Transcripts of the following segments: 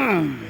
এমনি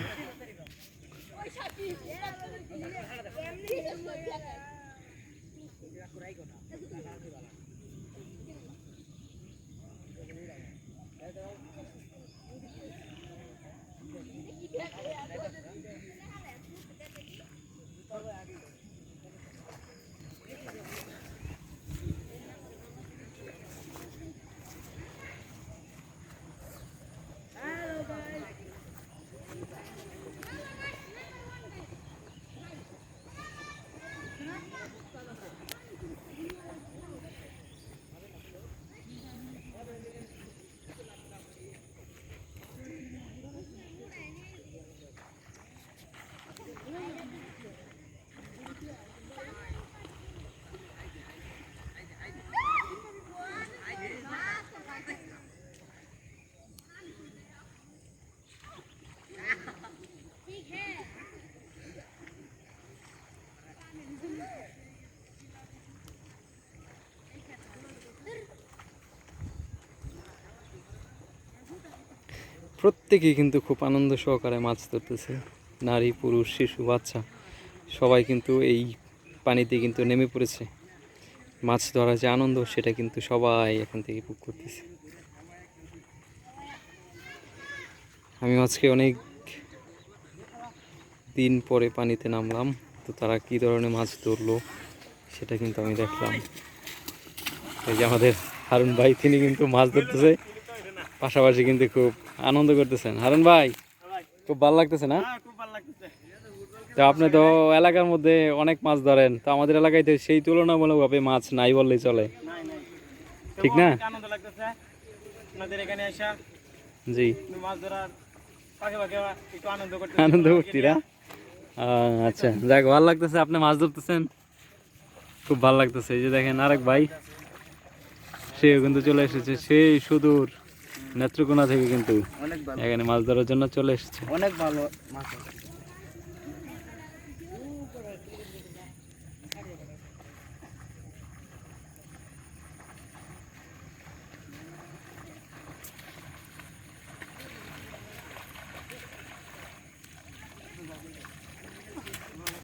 প্রত্যেকেই কিন্তু খুব আনন্দ সহকারে মাছ ধরতেছে। নারী, পুরুষ, শিশু, বাচ্চা, সবাই কিন্তু এই পানিতে কিন্তু নেমে পড়েছে। মাছ ধরার যে আনন্দ, সেটা কিন্তু সবাই এখান থেকে উপভোগ করতেছে। আমি আজকে অনেক দিন পরে পানিতে নামলাম, তো তারা কি ধরনের মাছ ধরলো, সেটা কিন্তু আমি দেখলাম। এই যে আমাদের হারুন ভাই, তিনি কিন্তু মাছ ধরতেছে। পাশাপাশি কিন্তু খুব আনন্দ করতেছেন। হারুন ভাই খুব ভালো লাগতেছে না? তো আপনি তো এলাকার মধ্যে অনেক মাছ ধরেন তো আমাদের এলাকায় তো সেই তুলনামূলকভাবে মাছ নাই বললেই চলে। ঠিক না? জি। আনন্দ করছি না? আচ্ছা যাক ভালো লাগতেছে আপনি মাছ ধরতেছেন। খুব ভালো লাগতেছে। এই যে দেখেন আরেক ভাই সেও কিন্তু চলে এসেছে সেই সুদূর। নেত্রকোনা থেকে কিন্তু এখানে মাছ ধরার জন্য চলে এসেছে। অনেক ভালো মাছ